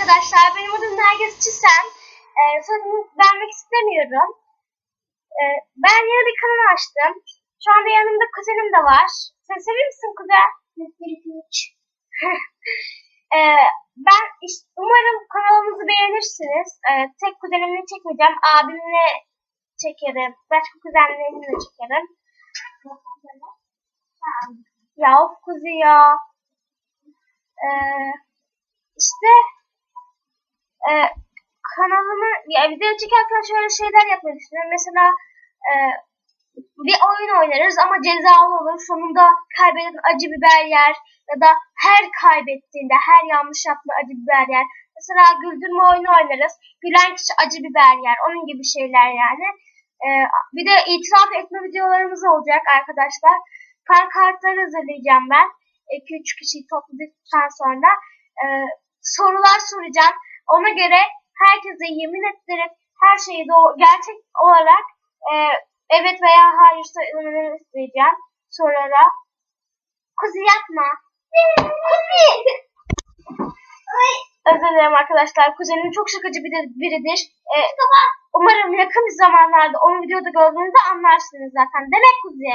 arkadaşlar. Benim adım Nergis Çisem. Ee, soyadımı vermek istemiyorum. Ee, ben yeni bir kanal açtım. Şu anda yanımda kuzenim de var. Sen seviyor musun kuzen? ee, ben iş- umarım kanalımızı beğenirsiniz. Ee, tek kuzenimle çekmeyeceğim. Abimle çekerim. Başka kuzenlerimle çekerim. Ya of kuzi ya. Ee, işte e, kanalımı ya video çekerken şöyle şeyler yapmak istiyorum. Mesela e, bir oyun oynarız ama cezalı olur. Sonunda kaybeden acı biber yer ya da her kaybettiğinde her yanlış yapma acı biber yer. Mesela güldürme oyunu oynarız. Gülen kişi acı biber yer. Onun gibi şeyler yani. E, bir de itiraf etme videolarımız olacak arkadaşlar. Pankartları hazırlayacağım ben. 2-3 kişiyi topladıktan sonra e, sorular soracağım. Ona göre herkese yemin ettirip her şeyi doğru, gerçek olarak e, evet veya hayır söylemelerini isteyeceğim sorulara. Kuzi yapma. Kuzi. Özür dilerim arkadaşlar. Kuzenim çok şakacı bir biridir. E, umarım yakın bir zamanlarda onu videoda gördüğünüzde anlarsınız zaten. Demek Kuzi.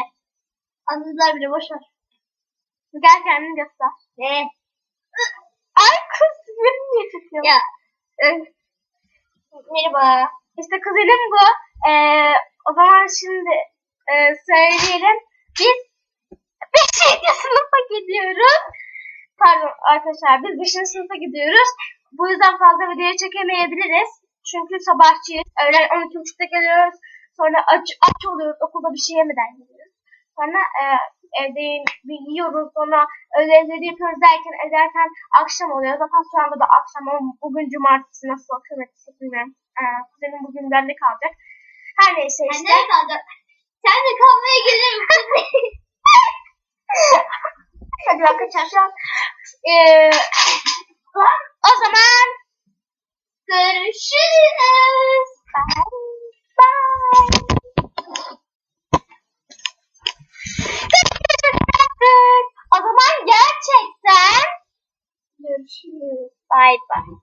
Anladılar bile boşver. Gel kendini göster. Ne? Ay beni niye çekiyorsun? Ya. Merhaba. İşte kuzenim bu. Ee, o zaman şimdi e, söyleyelim. Biz 5. sınıfa gidiyoruz. Pardon arkadaşlar biz 5. sınıfa gidiyoruz. Bu yüzden fazla video çekemeyebiliriz. Çünkü sabahçıyız. Öğlen 12.30'da geliyoruz. Sonra aç, aç oluyoruz. Okulda bir şey yemeden geliyoruz. Sonra e, evde bir yiyoruz. Sonra ödevleri yapıyoruz derken ederken akşam oluyor. Zaten şu anda da akşam ama bugün cumartesi nasıl akşam etkisi bilmiyorum. E, kuzenim bugün bende kalacak. Her neyse işte. Sen kalacak? Sen de kalmaya gelirim. Hadi ben kaçacağım. E, o zaman görüşürüz. O zaman gerçekten görüşürüz. Bye bye.